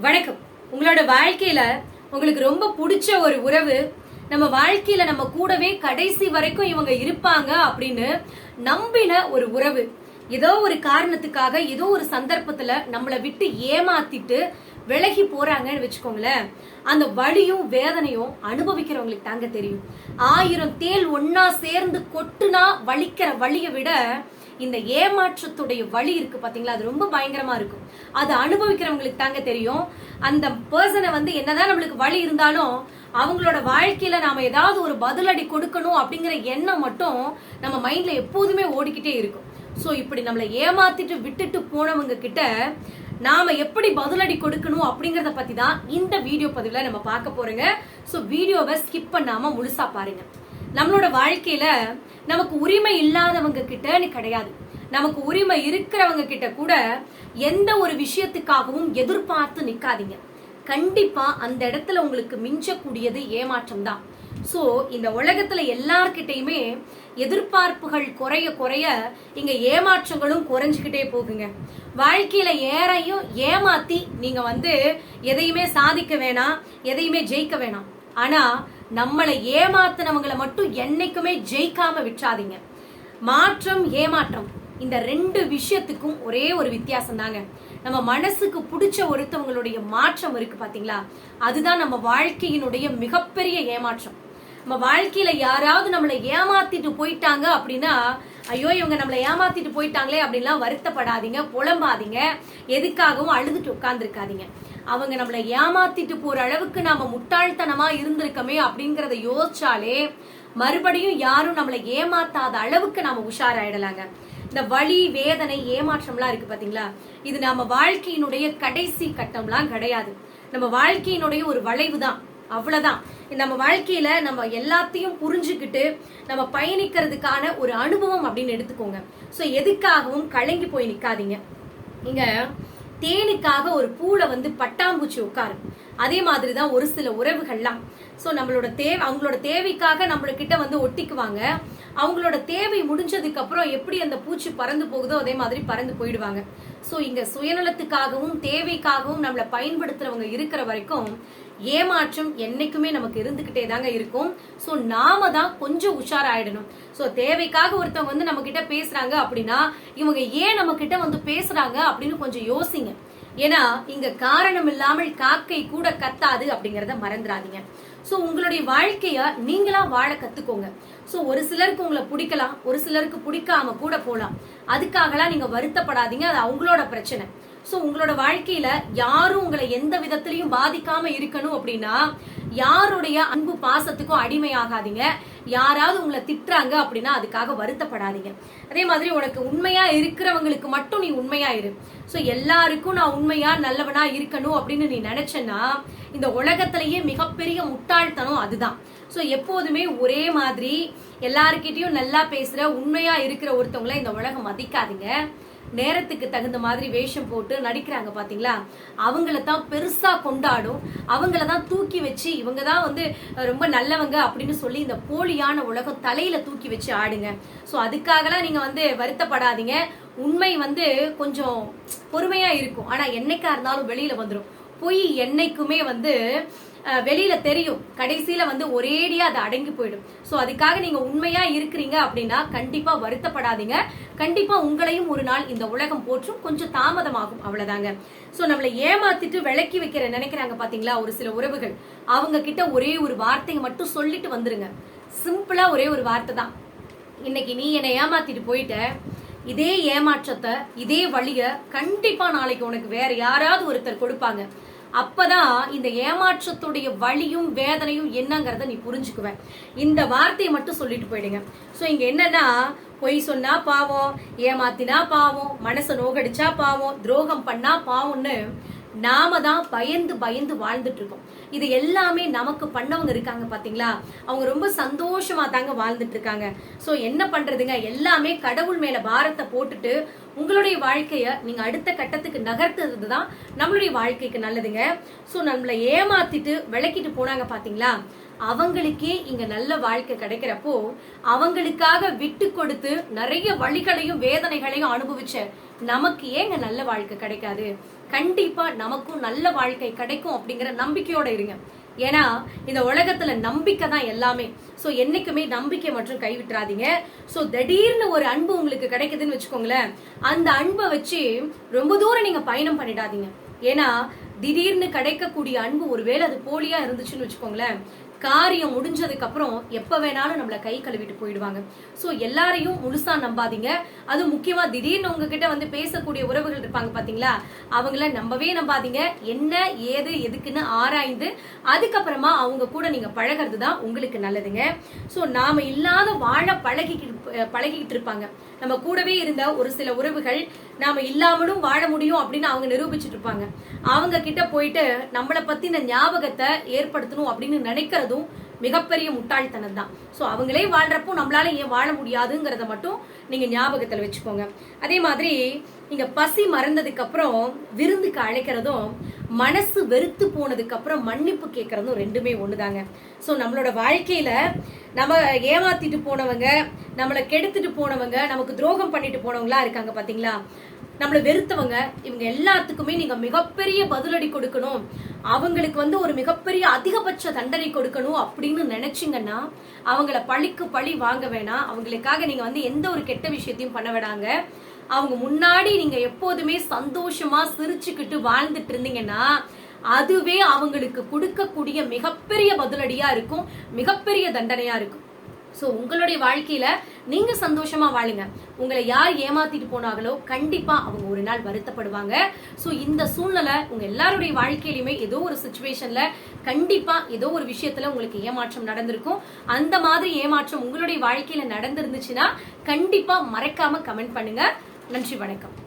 வணக்கம். உங்களோட வாழ்க்கையில உங்களுக்கு ரொம்ப பிடிச்ச ஒரு உறவு நம்ம வாழ்க்கையில நம்ம கூடவே கடைசி வரைக்கும் இவங்க இருப்பாங்க அப்படின்னு நம்பின ஒரு உறவு. ஏதோ ஒரு காரணத்துக்காக ஏதோ ஒரு சந்தர்ப்பத்துல நம்மளை விட்டு ஏமாத்திட்டு விலகி போறாங்கன்னு வச்சுக்கோங்களேன். அந்த வழியும் வேதனையும் அனுபவிக்கிறவங்களுக்கு தாங்க தெரியும். ஆயிரம் தேல் ஒன்னா சேர்ந்து கொட்டுனா வலிக்கிற வழியை விட இந்த ஏமாற்றத்துடைய வழி இருக்கு பாத்தீங்களா? அது ரொம்ப பயங்கரமா இருக்கும். அது அனுபவிக்கிறவங்களுக்கு தாங்க தெரியும். அந்த பர்சனை வந்து என்னதான் நம்மளுக்கு வழி இருந்தாலும் அவங்களோட வாழ்க்கையில நாம ஏதாவது ஒரு பதிலடி கொடுக்கணும் அப்படிங்கிற எண்ணம் மட்டும் நம்ம மைண்ட்ல எப்போதுமே ஓடிக்கிட்டே இருக்கும். ஸோ இப்படி நம்மளை ஏமாத்திட்டு விட்டுட்டு போனவங்க கிட்ட நாம எப்படி பதிலடி கொடுக்கணும் அப்படிங்கறத பத்தி தான் இந்த வீடியோ பதிவுல நம்ம பார்க்க போறோங்க. ஸோ வீடியோவை ஸ்கிப் பண்ணாம முழுசா பாருங்க. நம்மளோட வாழ்க்கையில நமக்கு உரிமை இல்லாதவங்க கிட்டன்னு கிடையாது. நமக்கு உரிமை இருக்கிறவங்க கிட்ட கூட எந்த ஒரு விஷயத்துக்காகவும் எதிர்பார்த்து நிக்காதீங்க. கண்டிப்பா அந்த இடத்துல உங்களுக்கு மிஞ்சக்கூடியது ஏமாற்றம் தான் ஸோ இந்த உலகத்துல எல்லார்கிட்டையுமே எதிர்பார்ப்புகள் குறைய குறைய இங்க ஏமாற்றங்களும் குறைஞ்சுக்கிட்டே போகுங்க. வாழ்க்கையில ஏறையும் ஏமாத்தி நீங்க வந்து எதையுமே சாதிக்க வேணாம் எதையுமே ஜெயிக்க வேணாம். ஆனா நம்மளை ஏமாத்தினவங்களை மட்டும் என்னைக்குமே ஜெயிக்காம விட்டுறாதீங்க. மாற்றம் ஏமாற்றம் இந்த ரெண்டு விஷயத்துக்கும் ஒரே ஒரு வித்தியாசம் தாங்க. நம்ம மனசுக்கு பிடிச்ச ஒருத்தவங்களுடைய மாற்றம் இருக்கு பாத்தீங்களா? அதுதான் நம்ம வாழ்க்கையினுடைய மிகப்பெரிய ஏமாற்றம். நம்ம வாழ்க்கையில யாராவது நம்மளை ஏமாத்திட்டு போயிட்டாங்க அப்படின்னா ஐயோ இவங்க நம்மளை ஏமாத்திட்டு போயிட்டாங்களே அப்படின்லாம் வருத்தப்படாதீங்க புலம்பாதீங்க. எதுக்காகவும் அழுதுட்டு உட்கார்ந்துருக்காதீங்க. அவங்க நம்மளை ஏமாத்திட்டு போற அளவுக்கு நாம முட்டாள்தனமா இருந்திருக்கமே அப்படிங்கறத யோசிச்சாலே மறுபடியும் யாரும் நம்மளை ஏமாத்தாத அளவுக்கு நாம உஷாராயிடலாங்க. இந்த வலி வேதனை ஏமாற்றம்லாம் இருக்கு பாத்தீங்களா? இது நம்ம வாழ்க்கையினுடைய கடைசி கட்டம்லாம் கிடையாது. நம்ம வாழ்க்கையினுடைய ஒரு வளைவு தான் அவ்வளவுதான். நம்ம வாழ்க்கையில நம்ம எல்லாத்தையும் புரிஞ்சுக்கிட்டு நம்ம பயணிக்கிறதுக்கான ஒரு அனுபவம் அப்படின்னு எடுத்துக்கோங்க. சோ எதுக்காகவும் கலங்கி போய் நிக்காதீங்க. இங்க தேனுக்காக ஒரு பூல வந்து பட்டாம்பூச்சி உட்காரும். அதே மாதிரி தான் ஒரு சில உறவுகள்லாம். ஸோ நம்மளோட தேவை அவங்களோட தேவைக்காக நம்மளுக்கிட்ட வந்து ஒட்டிக்குவாங்க. அவங்களோட தேவை முடிஞ்சதுக்கு அப்புறம் எப்படி அந்த பூச்சி பறந்து போகுதோ அதே மாதிரி பறந்து போயிடுவாங்க. ஸோ இங்க சுயநலத்துக்காகவும் தேவைக்காகவும் நம்மளை பயன்படுத்துறவங்க இருக்கிற வரைக்கும் ஏமாற்றம் என்னைக்குமே நமக்கு இருந்துகிட்டே தாங்க இருக்கும். ஸோ நாம தான் கொஞ்சம் உஷாராயிடணும். ஸோ தேவைக்காக ஒருத்தவங்க வந்து நம்ம கிட்ட பேசுறாங்க அப்படின்னா இவங்க ஏன் நம்ம கிட்ட வந்து பேசுறாங்க அப்படின்னு கொஞ்சம் யோசிங்க. ஏன்னா இங்க காரணம் இல்லாமல் காக்கை கூட கத்தாது அப்படிங்கறத மறந்துடாதீங்க. ஸோ உங்களுடைய வாழ்க்கைய நீங்களா வாழ கத்துக்கோங்க. ஸோ ஒரு சிலருக்கு உங்களை பிடிக்கலாம் ஒரு சிலருக்கு பிடிக்காம கூட போலாம். அதுக்காகலாம் நீங்க வருத்தப்படாதீங்க அது அவங்களோட பிரச்சனை. ஸோ உங்களோட வாழ்க்கையில யாரும் உங்களை எந்த விதத்திலையும் பாதிக்காம இருக்கணும் அப்படின்னா யாருடைய அன்பு பாசத்துக்கும் அடிமையாகாதீங்க. யாராவது உங்களை திட்டுறாங்க அப்படின்னா அதுக்காக வருத்தப்படாதீங்க. அதே மாதிரி உனக்கு உண்மையா இருக்கிறவங்களுக்கு மட்டும் நீ உண்மையா இரு. ஸோ எல்லாருக்கும் நான் உண்மையா நல்லவனா இருக்கணும் அப்படின்னு நீ நினைச்சேன்னா இந்த உலகத்திலேயே மிகப்பெரிய முட்டாள்தனம் அதுதான். ஸோ எப்போதுமே ஒரே மாதிரி எல்லாருக்கிட்டையும் நல்லா பேசுற உண்மையா இருக்கிற ஒருத்தவங்களை இந்த உலகம் மதிக்காதீங்க. நேரத்துக்கு தகுந்த மாதிரி வேஷம் போட்டு நடிக்கிறாங்க பாத்தீங்களா? அவங்கள தான் பெருசா கொண்டாடும். அவங்கள தான் தூக்கி வச்சு இவங்க தான் வந்து ரொம்ப நல்லவங்க அப்படின்னு சொல்லி இந்த போலியான உலகம் தலையில தூக்கி வச்சு ஆடுங்க. சோ அதுக்காகலாம் நீங்க வந்து வருத்தப்படாதீங்க. உண்மை வந்து கொஞ்சம் பொறுமையா இருக்கும். ஆனா என்னைக்கா இருந்தாலும் வெளியில வந்துடும் பொய் என்னைக்குமே வந்து வெளியில தெரியும். கடைசியில வந்து ஒரேடியா அது அடங்கி போயிடும். சோ அதுக்காக நீங்க உண்மையா இருக்கிறீங்க அப்படின்னா கண்டிப்பா வருத்தப்படாதீங்க. கண்டிப்பா உங்களையும் ஒரு நாள் இந்த உலகம் போற்றும். கொஞ்சம் தாமதமாகும். அவ்வளவுதாங்க. சோ நம்மளை ஏமாத்திட்டு விளக்கி வைக்கிற நினைக்கிறாங்க பாத்தீங்களா? ஒரு சில உறவுகள். அவங்க கிட்ட ஒரே ஒரு வார்த்தையை மட்டும் சொல்லிட்டு வந்துருங்க. சிம்பிளா ஒரே ஒரு வார்த்தை தான். இன்னைக்கு நீ என்னை ஏமாத்திட்டு போயிட்ட. இதே ஏமாற்றத்தை இதே வழிய கண்டிப்பா நாளைக்கு உனக்கு வேற யாராவது ஒருத்தர் கொடுப்பாங்க. அப்பதான் இந்த ஏமாற்றத்துடைய வழியும் வேதனையும் என்னங்கிறத நீ புரிஞ்சுக்குவ. இந்த வார்த்தையை மட்டும் சொல்லிட்டு போயிடுங்க. ஸோ இங்க என்னன்னா பொய் சொன்னா பாவம் ஏமாத்தினா பாவம் மனசை நோகடிச்சா பாவம் துரோகம் பண்ணா பாவம்னு நாம தான் பயந்து பயந்து வாழ்ந்துட்டு இருக்கோம் இது எல்லாமே நமக்கு பண்ணவங்க இருக்காங்க பாத்தீங்களா? அவங்க ரொம்ப சந்தோஷமா தாங்க வாழ்ந்துட்டு இருக்காங்க சோ என்ன பண்றதுங்க? எல்லாமே கடவுள் மேல பாரத்தை போட்டுட்டு உங்களுடைய வாழ்க்கையை நீங்க அடுத்த கட்டத்துக்கு நகர்த்துறது தான் நம்மளுடைய வாழ்க்கைக்கு நல்லதுங்க. ஸோ நம்மளை ஏமாத்திட்டு விளக்கிட்டு போனாங்க பாத்தீங்களா? அவங்களுக்கே இங்க நல்ல வாழ்க்கை கிடைக்கிறப்போ அவங்களுக்காக விட்டு கொடுத்து நிறைய வழிகளையும் வேதனைகளையும் அனுபவிச்ச நமக்கு ஏங்க நல்ல வாழ்க்கை கிடைக்காது? கண்டிப்பா நமக்கும் நல்ல வாழ்க்கை கிடைக்கும் அப்படிங்கிற நம்பிக்கையோட இருங்க. ஏன்னா இந்த உலகத்துல நம்பிக்கை தான் எல்லாமே. ஸோ என்னைக்குமே நம்பிக்கை மற்றும் கைவிட்டுறாதீங்க. ஸோ திடீர்னு ஒரு அன்பு உங்களுக்கு கிடைக்குதுன்னு வச்சுக்கோங்களேன். அந்த அன்பை வச்சு ரொம்ப தூரம் நீங்க பயணம் பண்ணிடாதீங்க. ஏன்னா திடீர்னு கிடைக்கக்கூடிய அன்பு ஒருவேளை அது போலியா இருந்துச்சுன்னு வச்சுக்கோங்களேன். காரியம் முடிஞ்சதுக்கு அப்புறம் எப்ப வேணாலும் நம்மள கை கழுவிட்டு போயிடுவாங்க. சோ எல்லாரையும் முழுசா நம்பாதீங்க. அது முக்கியமா திடீர்னு உங்ககிட்ட வந்து பேசக்கூடிய உறவுகள் இருப்பாங்க பாத்தீங்களா? அவங்கள நம்பவே நம்பாதீங்க. என்ன ஏது எதுக்குன்னு ஆராய்ந்து அதுக்கப்புறமா அவங்க கூட நீங்க பழகிறது தான் உங்களுக்கு நல்லதுங்க. சோ நாம இல்லாத வாழ பழகிக்கிட்டு பழகிக்கிட்டு இருப்பாங்க. நம்ம கூடவே இருந்த ஒரு சில உறவுகள் நாம இல்லாமலும் வாழ முடியும் அப்படின்னு அவங்க நிரூபிச்சிட்டு இருப்பாங்க. அவங்க கிட்ட போயிட்டு நம்மளை பத்தின ஞாபகத்தை ஏற்படுத்தணும் அப்படின்னு நினைக்கிறதும் மிகப்பெரிய முட்டாள்தனம் தான். ஸோ அவங்களே வாழ்றப்போ நம்மளால ஏன் வாழ முடியாதுங்கிறத மட்டும் நீங்க ஞாபகத்தில் வச்சுக்கோங்க. அதே மாதிரி நீங்க பசி மறந்ததுக்கு அப்புறம் விருந்துக்கு அழைக்கிறதும் மனசு வெறுத்து போனதுக்கு அப்புறம் மன்னிப்பு கேட்கறதும் ரெண்டுமே ஒண்ணுதாங்க. ஸோ நம்மளோட வாழ்க்கையில நம்ம ஏமாத்திட்டு போனவங்க நம்மளை கெடுத்துட்டு போனவங்க நமக்கு துரோகம் பண்ணிட்டு போனவங்களா இருக்காங்க பாத்தீங்களா? நம்மளை வெறுத்தவங்க இவங்க எல்லாத்துக்குமே நீங்க மிகப்பெரிய பதிலடி கொடுக்கணும். அவங்களுக்கு வந்து ஒரு மிகப்பெரிய அதிகபட்ச தண்டனை கொடுக்கணும் அப்படின்னு நினைச்சிங்கன்னா அவங்கள பழிக்கு பழி வாங்க வேணாம். அவங்களுக்காக நீங்க வந்து எந்த ஒரு கெட்ட விஷயத்தையும் பண்ண வேணாங்க. அவங்க முன்னாடி நீங்க எப்போதுமே சந்தோஷமா சிரிச்சுக்கிட்டு வாழ்ந்துட்டு இருந்தீங்கன்னா அதுவே அவங்களுக்கு கொடுக்கக்கூடிய மிகப்பெரிய பதிலடியா இருக்கும் மிகப்பெரிய தண்டனையா இருக்கும். ஸோ உங்களுடைய வாழ்க்கையில நீங்க சந்தோஷமா வாழுங்க. உங்களை யார் ஏமாத்திட்டு போனாங்களோ கண்டிப்பா அவங்க ஒரு நாள் வருத்தப்படுவாங்க. ஸோ இந்த சூழ்நிலை உங்க எல்லாருடைய வாழ்க்கையிலுமே ஏதோ ஒரு சுச்சுவேஷன்ல கண்டிப்பா ஏதோ ஒரு விஷயத்துல உங்களுக்கு ஏமாற்றம் நடந்திருக்கும். அந்த மாதிரி ஏமாற்றம் உங்களுடைய வாழ்க்கையில நடந்திருந்துச்சுன்னா கண்டிப்பா மறக்காம கமெண்ட் பண்ணுங்க. நன்றி வணக்கம்.